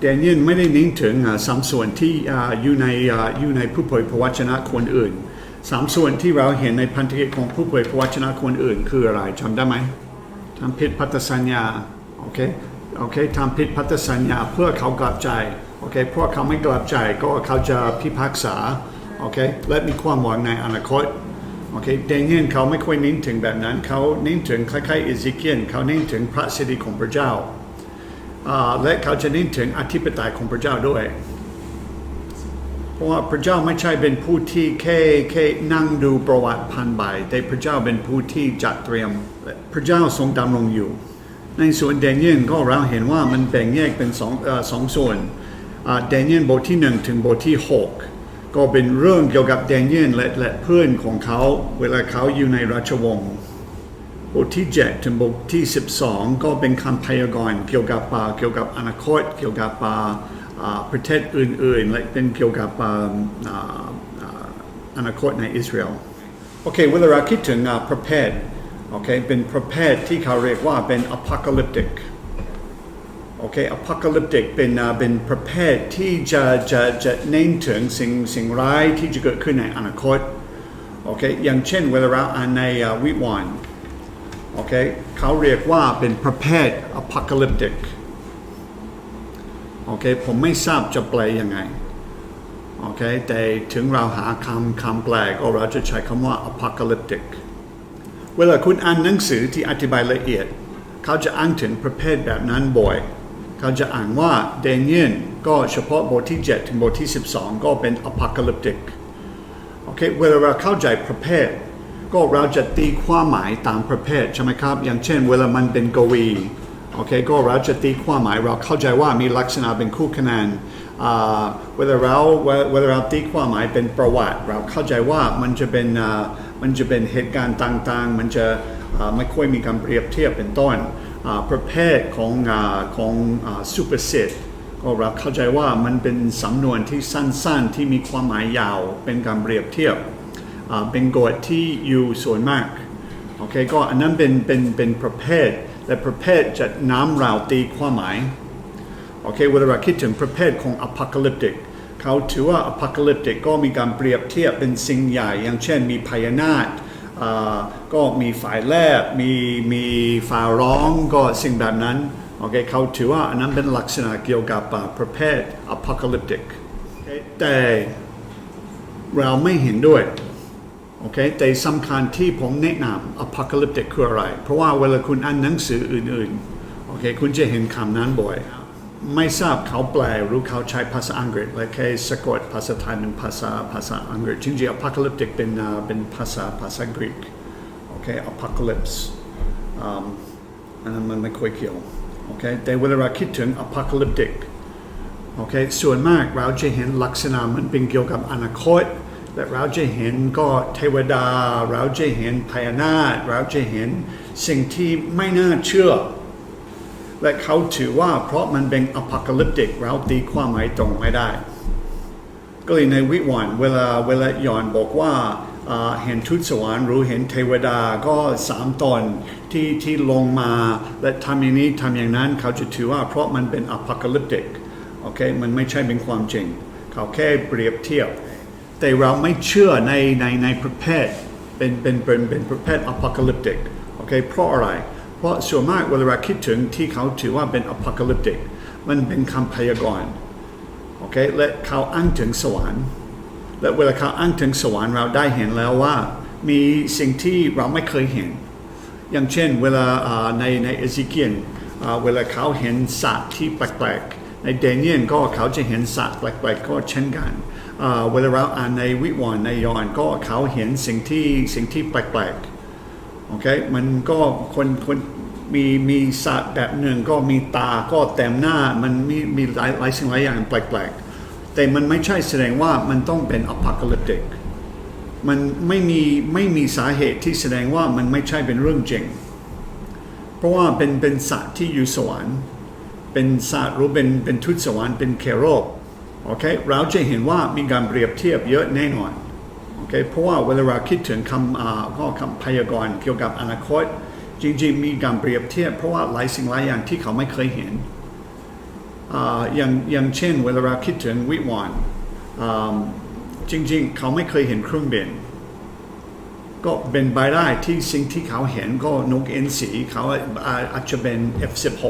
แดเนียลไม่ได้เน้นถึงสามส่วนที่อยู่ในอยู่ในผู้เผยพระวจนะคนอื่นสามส่วนที่เราเห็นในพันธกิจของผู้เผยพระวจนะคนอื่น คืออะไรจำได้ไหมทำผิดพันธสัญญาโอเคโอเคทำผิดพันธสัญญาเพื่อเขากลับใจโอเคเพราะเขาไม่กลับใจก็เขาจะพิพากษาโอเคและมีความหวังในอนาคตโอเคเดนเนียนเขาไม่ค่อยเน้นถึงแบบนั้นเขาเน้นถึงคล้ายๆเอซิเกียนเขาเน้นถึงพระสิริของพระเจ้า และเขาจะเน้นถึงอธิปไตยของพระเจ้าด้วย เพราะว่าพระเจ้าไม่ใช่เป็นผู้ที่แค่แค่นั่งดูประวัติพันใบแต่พระเจ้าเป็นผู้ที่จัดเตรียม พระเจ้าทรงดำรงอยู่ ในส่วนเดนเนียนก็เราเห็นว่ามันแบ่งแยกเป็นสองอสองส่วนเดนเนียนบทที่หนึ่งถึงบทที่หกก็เป็นเรื่องเกี่ยวกับแดเนียลและและเพื่อนของเขาเวลาเขาอยู่ในราชวงศ์ บทที่7ถึงบทที่ 12 ก็เป็นคำพยากรณ์เกี่ยวกับป่าเกี่ยวกับอนาคต เกี่ยวกับป่าประเทศอื่นๆและเป็นเกี่ยวกับอนาคตในอิสราเอลโอเคเวลาเราคิดถึงประเภทโอเคเป็นประเภทที่เขาเรียกว่าเป็น apocalyptic โอเคอพอคาลิปติกเป็นอ่าเป็นประเภทที่จะจะจะเน้นถึงสิ่งสิ่งร้ายที่จะเกิดขึ้นในอนาคตโอเคอย่างเช่นเวลาเราอ่านในวิวรณ์ โอเคเขาเรียกว่าเป็นประเภทอพอคาลิปติกโอเคผมไม่ทราบจะแปลยังไงโอเคแต่ถึงเราหาคำคำแปลก็เราจะใช้คำว่า apocalyptic เวลาคุณอ่านหนังสือที่อธิบายละเอียด เขาจะอ้างถึงประเภทแบบนั้นบ่อย เขาจะอ่านว่าเดนเนียนก็เฉพาะบทที่ 7 ถึงบทที่ 12 ก็เป็น apocalyptic โอเคเวลาเราเข้าใจประเภท ก็เราจะตีความหมายตามประเภทใช่ไหมครับ อย่างเช่น เวลามันเป็นกวีโอเคก็เราจะตีความหมายเราเข้าใจว่ามีลักษณะเป็นคู่คะแนนเวลาเราเวลาเราตีความหมายเป็นประวัติ เราเข้าใจว่ามันจะเป็นมันจะเป็นเหตุการณ์ต่างๆ มันจะไม่ค่อยมีการเปรียบเทียบเป็นต้นประเภทของของซูเปอร์เซตก็เราเข้าใจว่ามันเป็นสำนวนที่สั้นๆที่มีความหมายยาวเป็นการเปรียบเทียบ เป็นกฎที่อยู่ส่วนมากโอเคก็อันนั้นเป็นเป็นเป็นประเภทและประเภทจะน้ำเราตีความหมายโอเคเวลาเราคิดถึงประเภทของ apocalyptic เขาถือว่า apocalyptic ก็มีการเปรียบเทียบเป็นสิ่งใหญ่ อย่างเช่นมีพญานาคอ่าก็มีฝ่ายแลบมีมีฝ่าร้องก็สิ่งแบบนั้นโอเคเขาถือว่าอันนั้นเป็นลักษณะเกี่ยวกับประเภท apocalyptic แต่เราไม่เห็นด้วย โอเคแต่สำคัญที่ผมแนะนำ apocalyptic คืออะไร เพราะว่าเวลาคุณอ่านหนังสืออื่นๆโอเคคุณจะเห็นคำนั้นบ่อย ไม่ทราบเขาแปลหรือเขาใช้ภาษาอังกฤษและแค่สะกดภาษาไทยเป็นภาษาภาษาอังกฤษจริงๆ apocalyptic เป็นเป็นภาษาภาษากรีกโอเค apocalypse อันนั้นมันไม่ค่อยเกี่ยวโอเคแต่เวลาเราคิดถึง apocalyptic โอเคส่วนมากเราจะเห็นลักษณะมันเป็นเกี่ยวกับอนาคต และเราจะเห็นก็เทวดา เราจะเห็นพญานาคเราจะเห็นสิ่งที่ไม่น่าเชื่อ และเขาถือว่าเพราะมันเป็น apocalyptic เราตีความหมายตรงไม่ได้ ก็เลยในวิวรณ์เวลาเวลายอนบอกว่าเห็นทุตสวรรค์หรือเห็นเทวดาก็สามตนที่ที่ลงมา และทำอย่างนี้ทำอย่างนั้นเขาจะถือว่าเพราะมันเป็น apocalyptic โอเคมันไม่ใช่เป็นความจริง เขาแค่เปรียบเทียบ แต่เราไม่เชื่อในในในประเภทเป็นเป็นเป็นเป็นประเภท apocalyptic โอเคเพราะอะไร เพราะส่วนมากเวลาเราคิดถึงที่เขาถือว่าเป็น apocalyptic มันเป็นคำพยากรณ์โอเคและเขาอ้างถึงสวรรค์และเวลาเขาอ้างถึงสวรรค์เราได้เห็นแล้วว่า มีสิ่งที่เราไม่เคยเห็น อย่างเช่นเวลาในในเอซิเกียนเวลาเขาเห็นสัตว์ที่แปลกๆในเดนเนียนก็เขาจะเห็นสัตว์แปลกๆก็เช่นกัน เวลาเราอ่านในวิวรณ์ในยอห์นก็เขาเห็นสิ่งที่สิ่งที่แปลกๆโอเคมันก็คนคนมีมีสัตว์แบบหนึ่งก็มีตาก็เต็มหน้ามันมีมีหลายหลายสิ่งหลายอย่างแปลกๆ แต่มันไม่ใช่แสดงว่ามันต้องเป็น apocalyptic มันไม่มีไม่มีสาเหตุที่แสดงว่ามันไม่ใช่เป็นเรื่องจริง เพราะว่าเป็นเป็นสัตว์ที่อยู่สวรรค์ เป็นสัตว์หรือเป็นเป็นทูตสวรรค์เป็นเคโรบ โอเคเราจะเห็นว่ามีการเปรียบเทียบเยอะแน่นอนโอเคเพราะว่าเวลาเราคิดถึงคำก็คำพยากรณ์เกี่ยวกับอนาคต จริงๆ มีการเปรียบเทียบเพราะว่าหลายสิ่งหลายอย่างที่เขาไม่เคยเห็นอย่างอย่างเช่นเวลาเราคิดถึงวิวานจริงๆ เขาไม่เคยเห็นเครื่องบินก็เป็นไปได้ที่สิ่งที่เขาเห็นก็นกเอ็นสีเขาอาอาจจะเป็น F16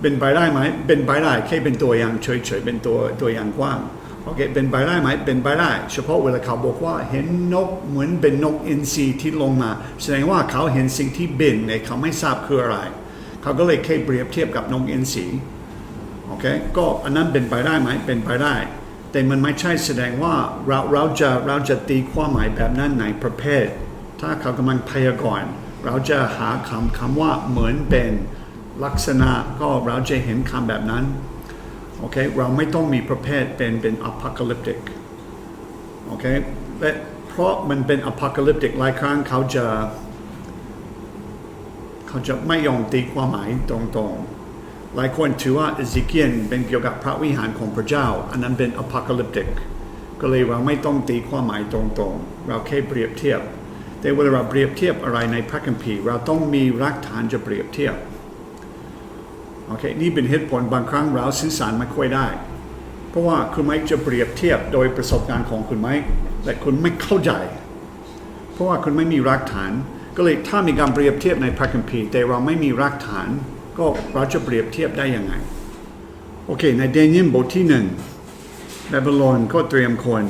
เป็นไปได้ไหมเป็นไปได้แค่เป็นตัวอย่างเฉยๆเป็นตัวตัวอย่างกว้างโอเคเป็นไปได้ไหมเป็นไปได้เฉพาะเวลาเขาบอกว่าเห็นนกเหมือนเป็นนกเอ็นซีที่ลงมา แสดงว่าเขาเห็นสิ่งที่บินเนี่ยเขาไม่ทราบคืออะไร เขาก็เลยแค่เปรียบเทียบกับนกเอ็นซีโอเคก็อันนั้นเป็นไปได้ไหมเป็นไปได้ แต่มันไม่ใช่แสดงว่าเราเราจะเราจะตีความหมายแบบนั้นในประเภท ถ้าเขากำลังพยากรณ์เราจะหาคำคำว่าเหมือนเป็น ลักษณะก็เราจะเห็นคำแบบนั้นโอเคเราไม่ต้องมีประเภทเป็นเป็น apocalyptic โอเคและเพราะมันเป็น apocalyptic หลายครั้งเขาจะเขาจะไม่ยอมตีความหมายตรงๆ หลายคนถือว่าเอซิเกียนเป็นเกี่ยวกับพระวิหารของพระเจ้า อันนั้นเป็น apocalyptic ก็เลยเราไม่ต้องตีความหมายตรงๆ เราแค่เปรียบเทียบ แต่เวลาเราเปรียบเทียบอะไรในพระคัมภีร์เราต้องมีหลักฐานจะเปรียบเทียบ โอเคนี่เป็นเหตุผลบางครั้งเราสื่อสารไม่ค่อยได้ เพราะว่าคุณไมค์จะเปรียบเทียบโดยประสบการณ์ของคุณไมค์แต่คุณไม่เข้าใจ เพราะว่าคุณไม่มีรากฐาน ก็เลยถ้ามีการเปรียบเทียบในพระคัมภีร์แต่เราไม่มีรากฐาน ก็เราจะเปรียบเทียบได้ยังไงโอเค ในเดนิเอลบทที่หนึ่งบาบิโลนก็เตรียมคน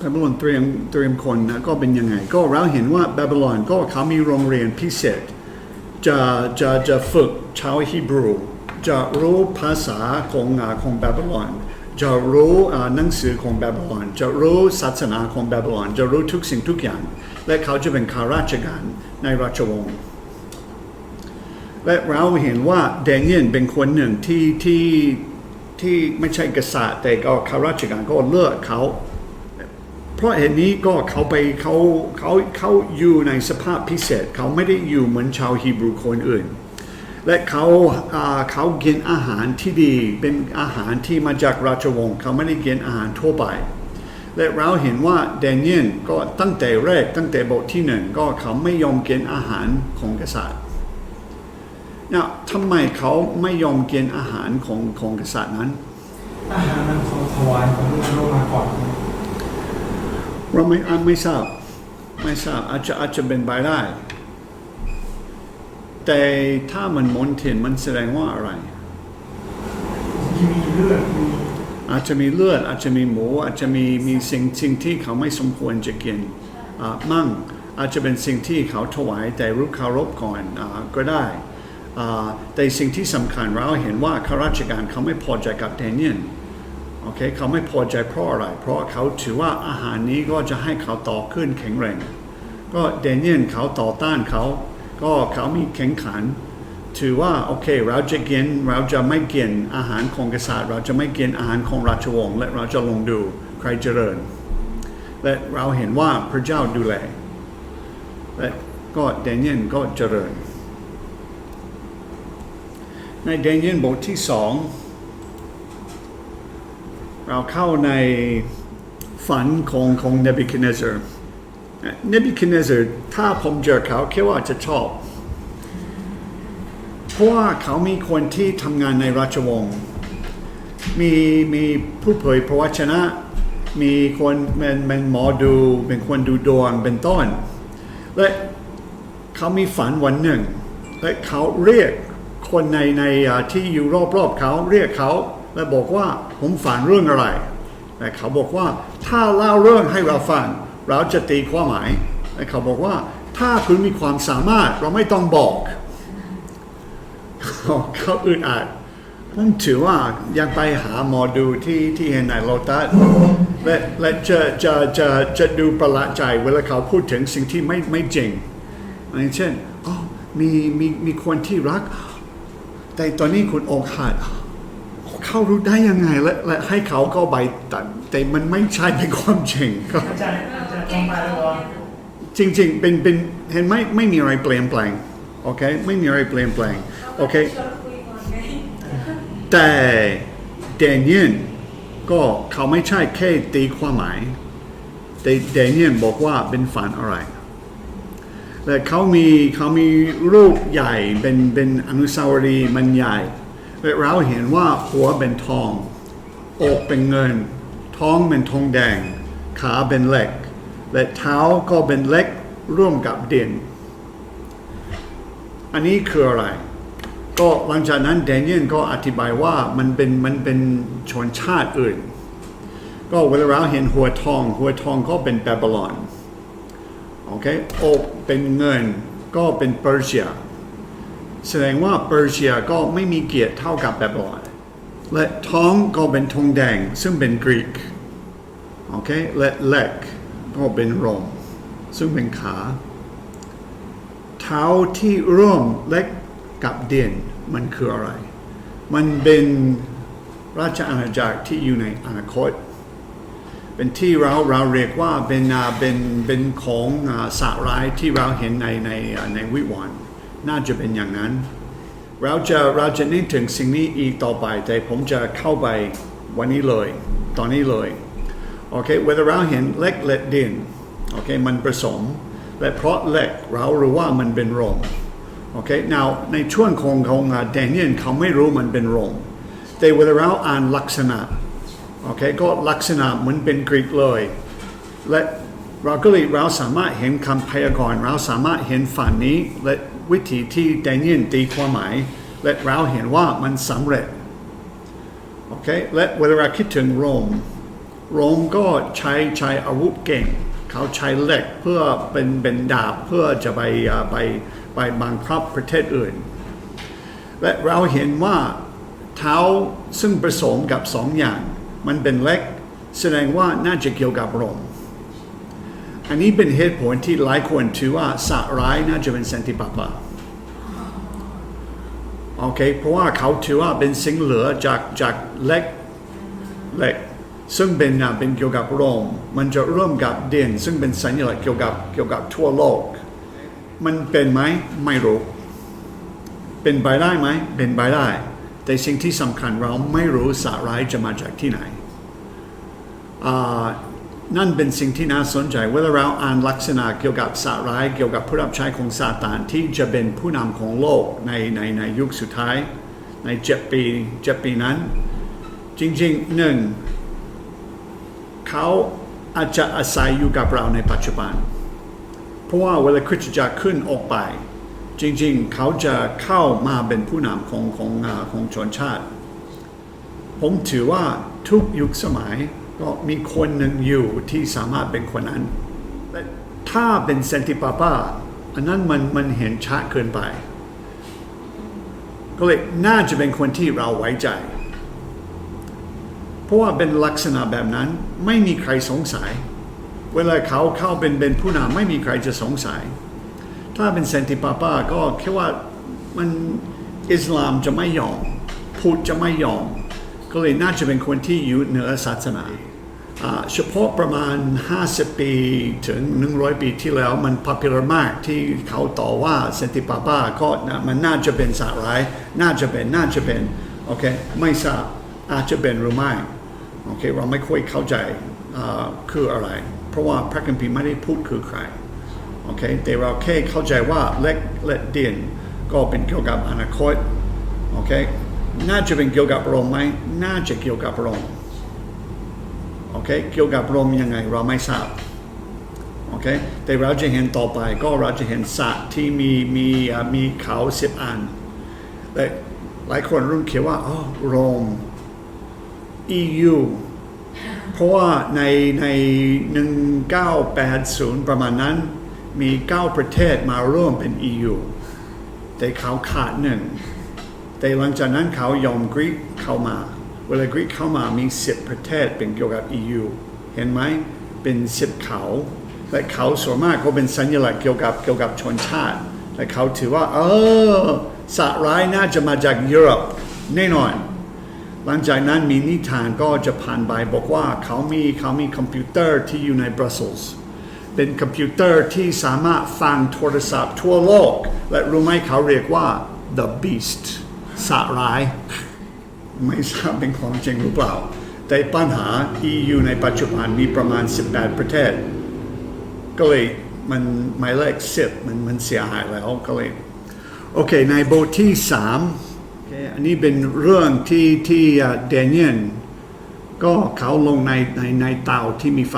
บาบิโลนเตรียมเตรียมคนนะก็เป็นยังไง ก็เราเห็นว่าบาบิโลนก็เขามีโรงเรียนพิเศษ จะจะจะฝึกชาวฮีบรู จะรู้ภาษาของอ่าของบาบิโลนจะรู้อ่าหนังสือของบาบิโลนจะรู้ศาสนาของบาบิโลนจะรู้ทุกสิ่งทุกอย่าง และเขาจะเป็นข้าราชการในราชวงศ์และเราเห็นว่าแดเนียลเป็นคนหนึ่งที่ที่ที่ไม่ใช่กษัตริย์แต่ก็ข้าราชการก็เลือกเขา เพราะเหตุนี้ก็เขาไปเขาเขาเขาอยู่ในสภาพพิเศษ เขาไม่ได้อยู่เหมือนชาวฮีบรูคนอื่น และเขาเขากินอาหารที่ดีเป็นอาหารที่มาจากราชวงศ์เขาไม่ได้กินอาหารทั่วไป และเราเห็นว่าแดเนียลก็ตั้งแต่แรกตั้งแต่บทที่หนึ่งก็เขาไม่ยอมกินอาหารของกษัตริย์เนี่ยทำไมเขาไม่ยอมกินอาหารของของกษัตริย์นั้น อาหารนั้นของถวายของลูกโลกมาก่อน เราไม่อาจไม่ทราบไม่ทราบอาจจะอาจจะเป็นไปได้ แต่ถ้ามันมนเทียนมันแสดงว่าอะไรที่มีเลือดมีอาจจะมีเลือดอาจจะมีหมูอาจจะมีมีสิ่งสิ่งที่เขาไม่สมควรจะกินอ่ามั่งอาจจะเป็นสิ่งที่เขาถวายแต่รู้เคารพก่อนอาก็ได้อ่าแต่สิ่งที่สำคัญเราเห็นว่าข้าราชการเขาไม่พอใจกับแดเนียล โอเคเขาไม่พอใจเพราะอะไร เพราะเขาถือว่าอาหารนี้ก็จะให้เขาต่อขึ้นแข็งแรง ก็แดนเนียลเขาต่อต้านเขา ก็เขามีแข่งขัน ถือว่าโอเคเราจะกินเราจะไม่กินอาหารของกษัตริย์ เราจะไม่กินอาหารของราชวงศ์และเราจะลงดูใครเจริญ และเราเห็นว่าพระเจ้าดูแล และก็แดนเนียลก็เจริญ ในแดนเนียลบทที่สอง เราเข้าในฝันของของเนบิคเนเซอร์เนบิคเนเซอร์ถ้าผมเจอเขาคิดว่าจะชอบ เพราะว่าเขามีคนที่ทำงานในราชวงศ์มีมีผู้เผยพระวจนะ มีคนเป็นเป็นหมอดู เป็นคนดูดวงเป็นต้น และเขามีฝันวันหนึ่ง และเขาเรียกคนในในที่อยู่รอบๆเขาเรียกเขา และบอกว่าผมฝันเรื่องอะไรและเขาบอกว่าถ้าเล่าเรื่องให้เราฟัง เราจะตีความหมายและเขาบอกว่าถ้าคุณมีความสามารถเราไม่ต้องบอก เขาอึดอัดผมถือว่ายังไปหาหมอดูที่ที่เห็นในโลตัสและและจะจะจะจะดูประหลาดใจเวลาเขาพูดถึงสิ่งที่ไม่ไม่จริงอย่างเช่นอ๋อมีมีมีคนที่รัก แต่ตอนนี้คุณอกหัก เขารู้ได้ยังไงและและให้เขาก็ไปตัดแต่มันไม่ใช่เป็นความจริงก็อาจารย์อาจารย์ต้องไปแล้วก่อจริงๆ เป็นเป็นเห็นไหมไม่มีอะไรเปลี่ยนแปลงโอเคไม่มีอะไรเปลี่ยนแปลงโอเค ชวนคุยก่อนไงแต่แดเนียลก็เขาไม่ใช่แค่ตีความหมายแต่แดเนียลบอกว่าเป็นฝันอะไรและเขามีเขามีรูปใหญ่เป็นเป็นอนุสาวรีย์มันใหญ่ เราเห็นว่าหัวเป็นทอง อกเป็นเงิน ท้องเป็นทองแดง ขาเป็นเหล็ก และเท้าก็เป็นเหล็กร่วมกับดิน อันนี้คืออะไร ก็หลังจากนั้นแดเนียลก็อธิบายว่ามันเป็นมันเป็นชนชาติอื่น ก็เวลาเราเห็นหัวทอง หัวทองก็เป็นบาบิลอน โอเคอกเป็นเงินก็เป็นเปอร์เซีย แสดงว่าเปอร์เซียก็ไม่มีเกียรติเท่ากับแบาบิลอนและท้องก็เป็นธงแดงซึ่งเป็นกรีกโอเคและเล็กก็เป็นโรมซึ่งเป็นขาเท้าที่ร่วมเล็กกับเด่นมันคืออะไร มันเป็นราชอาณาจักรที่อยู่ในอนาคต เป็นที่เราเราเรียกว่าเป็นอาเป็นเป็นของสาร้ายที่เราเห็นในในในวิวรณ์ น่าจะเป็นอย่างนั้น เราจะเราจะนึกถึงสิ่งนี้อีกต่อไป แต่ผมจะเข้าไปวันนี้เลย ตอนนี้เลย โอเค เวลาเราเห็นเล็กและดิน โอเค มันผสม และเพราะเล็กเรารู้ว่ามันเป็นรมโอเค now ในช่วงของของแดเนียลเขาไม่รู้มันเป็นรมแต่เวลาเราอ่านลักษณะ โอเค ก็ลักษณะเหมือนเป็นกรีกเลย และเราก็เลยเราสามารถเห็นคำพยากรณ์เราสามารถเห็นฝันนี้และ วิธีที่แดเนียลตีความหมาย และเราเห็นว่ามันสำเร็จโอเคและเวลาเราคิดถึงโรม โรมก็ใช้ใช้อาวุธเก่ง เขาใช้เหล็กเพื่อเป็นเป็นดาบเพื่อจะไปไปไปบังคับประเทศอื่น และเราเห็นว่าเท้าซึ่งผสมกับสองอย่าง มันเป็นเล็ก แสดงว่าน่าจะเกี่ยวกับโรม อันนี้เป็นเหตุผลที่หลายคนถือว่าสะร้ายน่าจะเป็นเซนติปาปาโอเคเพราะว่าเขาถือว่าเป็นสิ่งเหลือจากจากเล็กเล็กซึ่งเป็นเป็นเกี่ยวกับโรมมันจะร่วมกับเด่นซึ่งเป็นสัญลักษณ์เกี่ยวกับเกี่ยวกับทั่วโลก มันเป็นไหมไม่รู้ เป็นไปได้ไหมเป็นไปได้ แต่สิ่งที่สำคัญเราไม่รู้สาร้ายจะมาจากที่ไหนอ่า นั่นเป็นสิ่งที่น่าสนใจเวลาเราอ่านลักษณะเกี่ยวกับสาร้ายเกี่ยวกับผู้รับใช้ของซาตานที่จะเป็นผู้นำของโลกในในในยุคสุดท้าย ในเจ็ดปีเจ็ดปีนั้น จริงๆหนึ่งเขาอาจจะอาศัยอยู่กับเราในปัจจุบัน เพราะว่าเวลาคริสตจักรขึ้นออกไป จริงๆ เขาจะเข้ามาเป็นผู้นำของของของชนชาติ ผมถือว่าทุกยุคสมัย ก็มีคนหนึ่งอยู่ที่สามารถเป็นคนนั้นและถ้าเป็นเซนติปาปาอันนั้นมันมันเห็นชัดเกินไป ก็เลยน่าจะเป็นคนที่เราไว้ใจ เพราะว่าเป็นลักษณะแบบนั้นไม่มีใครสงสัย เวลาเขาเข้าเป็นเป็นผู้นำไม่มีใครจะสงสัย ถ้าเป็นเซนติปาปาก็แค่ว่ามันอิสลามจะไม่ยอมพุทธจะไม่ยอม ก็เลยน่าจะเป็นคนที่อยู่เหนือศาสนา เฉพาะประมาณ 50 ปีถึง 100 ปีที่แล้วมัน popular มากที่เขาต่อว่าเซนติปาปาก็นะมันน่าจะเป็นสาร้าย น่าจะเป็นน่าจะเป็น โอเค ไม่ทราบอาจจะเป็นหรือไม่ โอเค เราไม่ค่อยเข้าใจคืออะไร เพราะว่าพระคัมภีร์ไม่ได้พูดคือใคร โอเค แต่เราแค่เข้าใจว่าเล็กและเด่นก็เป็นเกี่ยวกับอนาคต โอเค น่าจะเป็นเกี่ยวกับโรมไหมน่าจะเกี่ยวกับโรมโอ เคเกี่ยวกับโรมยังไงเราไม่ทราบโอเคแต่เราจะเห็นต่อไปก็เราจะเห็นสัตว์ที่มีมีมีเขาสิบอันแต่หลายคนรุ่นเขียนว่าอ๋อโรม EU เพราะว่าในใน 1980 ประมาณนั้น มี 9 ประเทศมาร่วมเป็น EU แต่เขาขาดหนึ่ง แต่หลังจากนั้นเขายอมกรีกเข้ามา เวลากรีกเข้ามามี10ประเทศเป็นเกี่ยวกับ EU เห็นไหมเป็น10เขา และเขาส่วนมากก็เป็นสัญลักษณ์เกี่ยวกับเกี่ยวกับชนชาติ และเขาถือว่า เออสะร้ายน่าจะมาจากยุโรปแน่นอน หลังจากนั้นมีนิทานก็จะผ่านไปบอกว่าเขามีเขามีคอมพิวเตอร์ที่อยู่ในบรัสเซลส์เป็นคอมพิวเตอร์ที่สามารถฟังโทรศัพท์ทั่วโลก และรู้ไหมเขาเรียกว่า the beast สะร้าย ไม่ทราบเป็นของจริงหรือเปล่า แต่ปัญหา EU ในปัจจุบันมีประมาณ 18 ประเทศ ก็เลยมันหมายเลข10มันมันเสียหายแล้วก็เลยโอเคในบทที่3เคอันนี้เป็นเรื่องที่ที่เดนเนียนก็เขาลงในในในเตาที่มีไฟ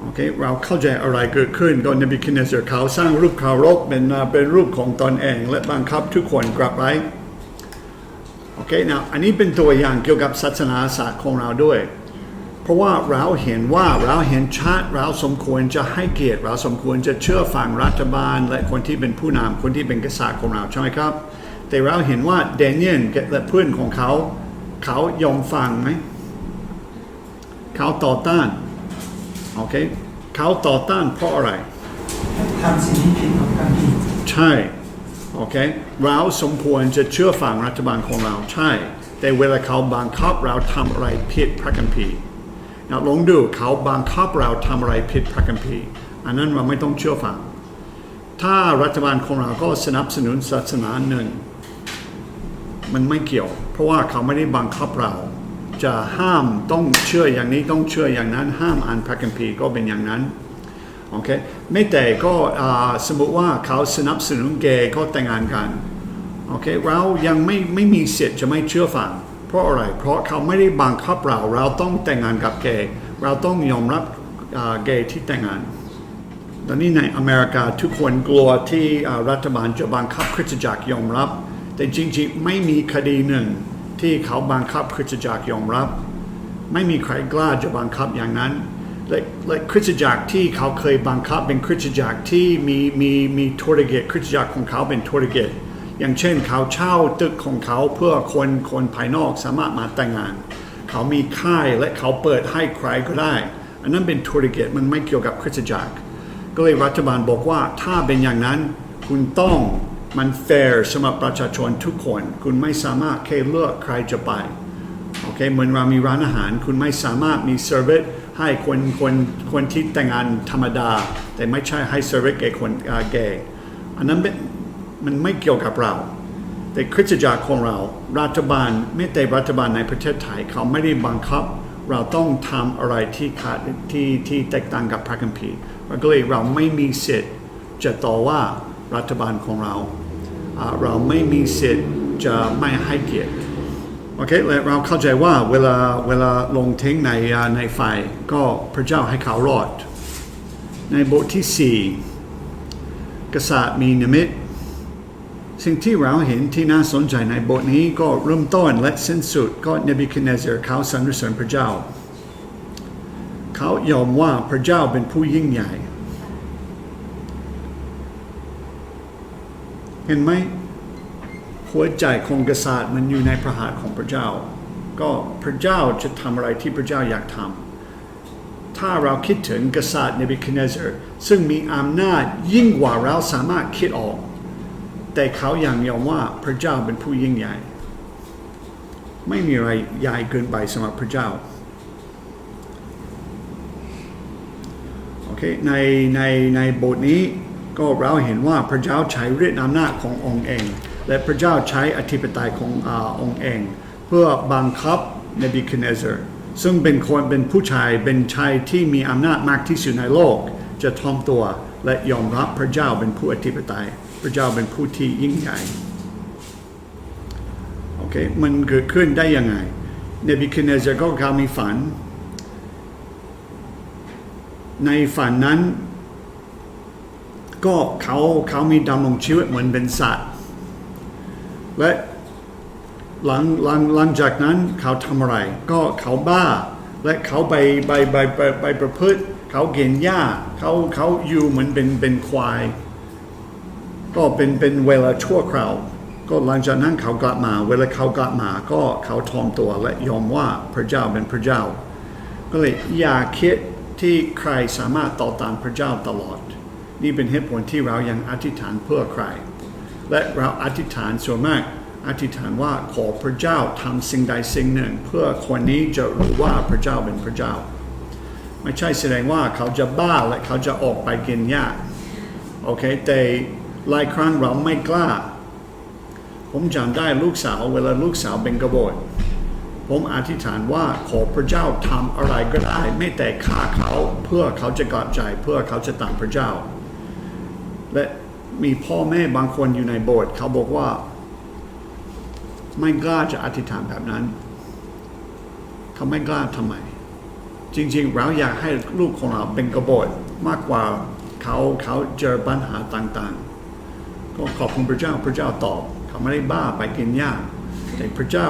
โอเคเราเข้าใจอะไรเกิดขึ้นก็นบีคินเนสเขาสร้างรูปคารพเป็นเป็นรูปของตอนเอง และบังคับทุกคนกลับไว้ เคนะอันนี้เป็นตัวอย่างเกี่ยวกับศาสนาศาสตร์ของเราด้วย เพราะว่าเราเห็นว่าเราเห็นชัดเราสมควรจะให้เกียรติเราสมควรจะเชื่อฟังรัฐบาล และคนที่เป็นผู้นำคนที่เป็นกษัตริย์ของเราใช่ไหมครับ แต่เราเห็นว่าเดนเนียลและเพื่อนของเขาเขายอมฟังไหมเขาต่อต้านโอเคเขาต่อต้านเพราะอะไรทำสิ่งที่ผิดกับการผิดใช่ โอเคเราสมควรจะเชื่อฟังรัฐบาลของเราใช่ แต่เวลาเขาบังคับเราทำอะไรผิดพระคัมภีร์นะลองดูเขาบังคับเราทำอะไรผิดพระคัมภีร์ อันนั้นเราไม่ต้องเชื่อฟัง ถ้ารัฐบาลของเราก็สนับสนุนศาสนาหนึ่ง มันไม่เกี่ยว เพราะว่าเขาไม่ได้บังคับเรา จะห้ามต้องเชื่ออย่างนี้ต้องเชื่ออย่างนั้น ห้ามอ่านพระคัมภีร์ก็เป็นอย่างนั้น โอเคไม่แต่ก็สมมติว่าเขาสนับสนุนเกย์ก็แต่งงานกันโอเคเรายังไม่ไม่มีสิทธิ์จะไม่เชื่อฟัง เพราะอะไร เพราะเขาไม่ได้บังคับเรา เราต้องแต่งงานกับเกย์เราต้องยอมรับอ่าเกย์ที่แต่งงาน ตอนนี้ในอเมริกาทุกคนกลัวที่รัฐบาลจะบังคับคริสตจักรยอมรับ แต่จริงๆไม่มีคดีหนึ่งที่เขาบังคับคริสตจักรยอมรับ ไม่มีใครกล้าจะบังคับอย่างนั้น และและคริสตจักรที่เขาเคยบังคับเป็นคริสตจักรที่มีมีมีธุรกิจคริสตจักรของเขาเป็นธุรกิจอย่างเช่นเขาเช่าตึกของเขาเพื่อคนคนภายนอกสามารถมาแต่งงาน เขามีค่ายและเขาเปิดให้ใครก็ได้ อันนั้นเป็นธุรกิจมันไม่เกี่ยวกับคริสตจักร ก็เลยรัฐบาลบอกว่าถ้าเป็นอย่างนั้นคุณต้องมันแฟร์สำหรับประชาชนทุกคน คุณไม่สามารถแค่เลือกใครจะไปโอเคเหมือนเรามีร้านอาหาร คุณไม่สามารถมีเซอร์วิส ให้คนคนคนที่แต่งงานธรรมดา แต่ไม่ใช่ให้เซอร์วิสแก่คนเกย์อันนั้นเป็นมันไม่เกี่ยวกับเรา แต่คริสตจักรของเรารัฐบาลไม่แต่รัฐบาลในประเทศไทยเขาไม่ได้บังคับ เราต้องทำอะไรที่ขาดที่ที่แตกต่างกับพระคัมภีร์เราก็เลยเราไม่มีสิทธิ์จะต่อว่ารัฐบาลของเราอ่าเราไม่มีสิทธิ์จะไม่ให้เกียรติ โอเคและเราเข้าใจว่าเวลาเวลาลงทิ้งในในไฟก็พระเจ้าให้เขารอด ในบทที่สี่กษัตริย์มีนิมิต สิ่งที่เราเห็นที่น่าสนใจในบทนี้ก็เริ่มต้นและสิ้นสุดก็เนบิคเนเซอร์เขาสรรเสริญพระเจ้า เขายอมว่าพระเจ้าเป็นผู้ยิ่งใหญ่ เห็นไหม หัวใจของกษัตริย์มันอยู่ในพระหัตถ์ของพระเจ้า ก็พระเจ้าจะทำอะไรที่พระเจ้าอยากทำถ้าเราคิดถึงกษัตริย์เนบิคเนเซอร์ซึ่งมีอำนาจยิ่งกว่าเราสามารถคิดออก แต่เขาอยังยอมว่าพระเจ้าเป็นผู้ยิ่งใหญ่ ไม่มีอะไรใหญ่เกินไปสำหรับพระเจ้าโอเคในในในบทนี้ก็เราเห็นว่าพระเจ้าใช้ฤทธิอำนาจขององค์เอง และพระเจ้าใช้อธิปไตยของอาองค์เอง เพื่อบังคับเนบีคเนเซอร์ซึ่งเป็นคนเป็นผู้ชายเป็นชายที่มีอำนาจมากที่สุดในโลก จะทอมตัวและยอมรับพระเจ้าเป็นผู้อธิปไตย พระเจ้าเป็นผู้ที่ยิ่งใหญ่โอเคมันเกิดขึ้นได้ยังไงเนบิคเนเซอร์ก็เขามีฝัน ในฝันนั้น ก็เขาเขามีดำรงชีวิตเหมือนเป็นสัตว์ และหลังหลังหลังจากนั้นเขาทำอะไร ก็เขาบ้า และเขาไปไปไปไปไปประพฤติ เขาเกินหญ้าเขาเขาอยู่เหมือนเป็นเป็นควาย ก็เป็นเป็นเวลาชั่วคราวก็หลังจากนั้นเขากลับมา เวลาเขากลับมาก็เขาทอมตัวและยอมว่าพระเจ้าเป็นพระเจ้า ก็เลยอย่าคิดที่ใครสามารถต่อต้านพระเจ้าตลอด นี่เป็นเหตุผลที่เรายังอธิษฐานเพื่อใคร และเราอธิษฐานส่วนมาก อธิษฐานว่าขอพระเจ้าทำสิ่งใดสิ่งหนึ่ง เพื่อคนนี้จะรู้ว่าพระเจ้าเป็นพระเจ้า ไม่ใช่แสดงว่าเขาจะบ้าและเขาจะออกไปกินหญ้าโอเคแต่หลายครั้งเราไม่กล้า ผมจำได้ลูกสาวเวลาลูกสาวเป็นกบฏผมอธิษฐานว่าขอพระเจ้าทำอะไรก็ได้ ไม่แต่ฆ่าเขาเพื่อเขาจะกลับใจเพื่อเขาจะตามพระเจ้า และ มีพ่อแม่บางคนอยู่ในโบสถ์เขาบอกว่า ไม่กล้าจะอธิษฐานแบบนั้น เขาไม่กล้าทำไม จริง ๆ เราอยากให้ลูกของเราเป็นกบฏมากกว่าเขาเขาเจอปัญหาต่างๆ ก็ขอบคุณพระเจ้าพระเจ้าตอบ เขาไม่ได้บ้าไปกินหญ้าแต่พระเจ้า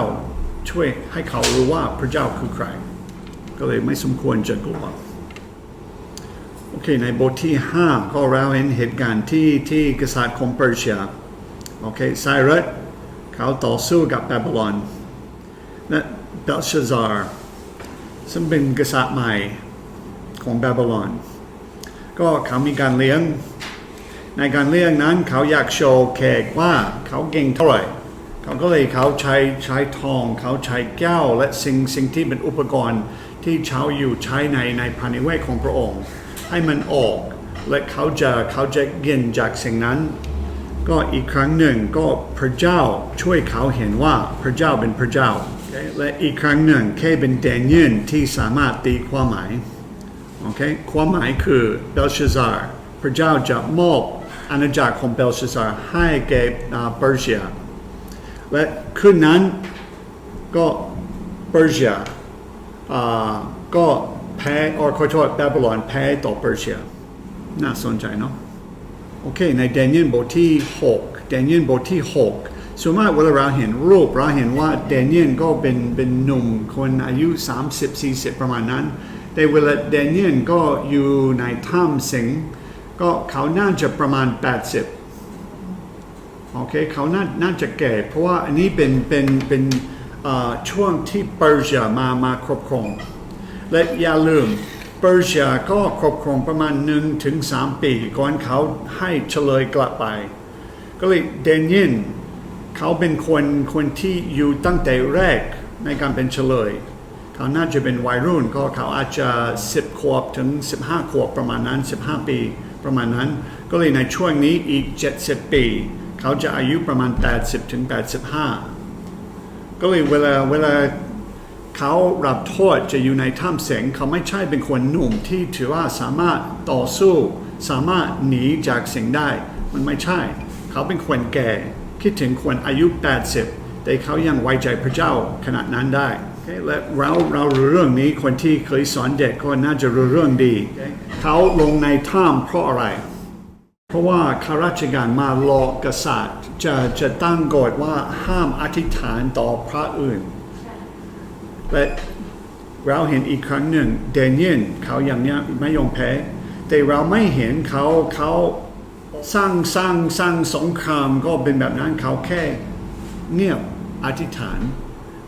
ช่วยให้เขารู้ว่าพระเจ้าคือใคร ก็เลยไม่สมควรจะกลัว โอเค ในบทที่ 5 ก็เราเห็นเหตุการณ์ที่ที่กษัตริย์ของเปอร์เซียโอเคไซรัสเขาต่อสู้กับบาบิลอนและเบลชาซาร์ซึ่งเป็นกษัตริย์ใหม่ของบาบิลอนก็เขามีการเลี้ยง ในการเลี้ยงนั้นเขาอยากโชว์แขกว่าเขาเก่งเท่าไหร่เขาก็เลยเขาใช้ใช้ทอง เขาใช้แก้วและสิ่งสิ่งที่เป็นอุปกรณ์ที่ชาวอยู่ใช้ในในพาณิเวศของพระองค์ ให้มันออก และเขาจะเขาจะกินจากสิ่งนั้น ก็อีกครั้งหนึ่งก็พระเจ้าช่วยเขาเห็นว่าพระเจ้าเป็นพระเจ้า Okay? และอีกครั้งหนึ่งแค่เป็นแดนียลที่สามารถตีความหมายโอเคความหมายคือเบลชซาร์พระเจ้าจะมอบอาณาจักรของเบลชซาร์ให้แก่อ่าเปอร์เซียและคืนนั้นก็เปอร์เซียก็ แพ้ออขอโทษบาบิลอนแพ้ต่อเปอร์เซียน่าสนใจเนาะโอเค ในแดเนียลบทที่6แดเนียลบทที่6ส่วนมากเวลาเราเห็นรูปเราเห็นว่าแดเนียลก็เป็นเป็นหนุ่มคนอายุ 30-40 ประมาณนั้น แต่เวลาแดเนียลก็อยู่ในถ้ำสิงก็เขาน่าจะประมาณ 80 โอเคเขาน่าน่าจะแก่ เพราะว่าอันนี้เป็นเป็นเป็นอ่อช่วงที่เปอร์เซียมามาครอบครอง และอย่าลืมเปอร์เซียก็ครอบครองประมาณ1ถึง3ปีก่อนเขาให้เฉลยกลับไป ก็เลยเดนยินเขาเป็นคนคนที่อยู่ตั้งแต่แรกในการเป็นเฉลย เขาน่าจะเป็นวัยรุ่นก็เขาอาจจะ 10 ขวบถึง 15 ขวบประมาณนั้น 15 ปีประมาณนั้น ก็เลยในช่วงนี้อีก 70 ปี เขาจะอายุประมาณ 80ถึง85 ก็เลยเวลาเวลา เขารับโทษจะอยู่ในถ้ำเสงเขาไม่ใช่เป็นคนหนุ่มที่ถือว่าสามารถต่อสู้ สามารถหนีจากสิ่งได้ มันไม่ใช่ เขาเป็นคนแก่คิดถึงคนอายุ 80 แต่เขายังไว้ใจพระเจ้าขนาดนั้นได้ Okay? และเราเรารู้เรื่องนี้คนที่เคยสอนเด็กก็น่าจะรู้เรื่องดี Okay? เขาลงในถ้ำเพราะอะไร เพราะว่าข้าราชการมาหลอกกษัตริย์จะจะตั้งกฎว่าห้ามอธิษฐานต่อพระอื่น และเราเห็นอีกครั้งหนึ่งเดนเนียนเขาอย่างเนี้ยไม่ยอมแพ้ แต่เราไม่เห็นเขาเขาสร้างสร้างสร้างสงครามก็เป็นแบบนั้นเขาแค่เงียบอธิษฐาน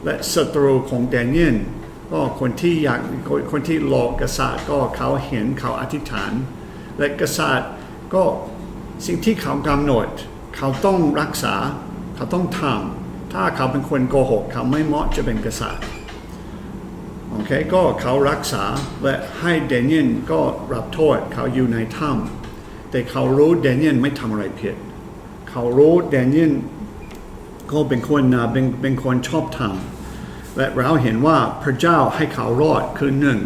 และศัตรูของเดนเนียนก็คนที่อยากคนคนที่หลอกกษัตริย์ก็เขาเห็นเขาอธิษฐาน และกษัตริย์ก็สิ่งที่เขากำหนด เขาต้องรักษาเขาต้องทำถ้าเขาเป็นคนโกหก เขาไม่เหมาะจะเป็นกษัตริย์ โอเคก็เขารักษาและให้เดนเนียนก็รับโทษเขาอยู่ในถ้ำแต่เขารู้เดนเนียนไม่ทำอะไรผิดเขารู้เดนเนียนก็เป็นคนเป็นเป็นคนชอบทำและเราเห็นว่าพระเจ้าให้เขารอดคือหนึ่ง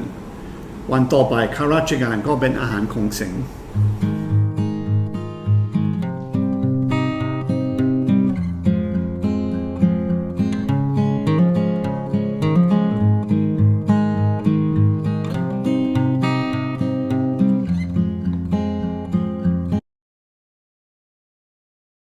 วันต่อไปข้าราชการก็เป็นอาหารของสิง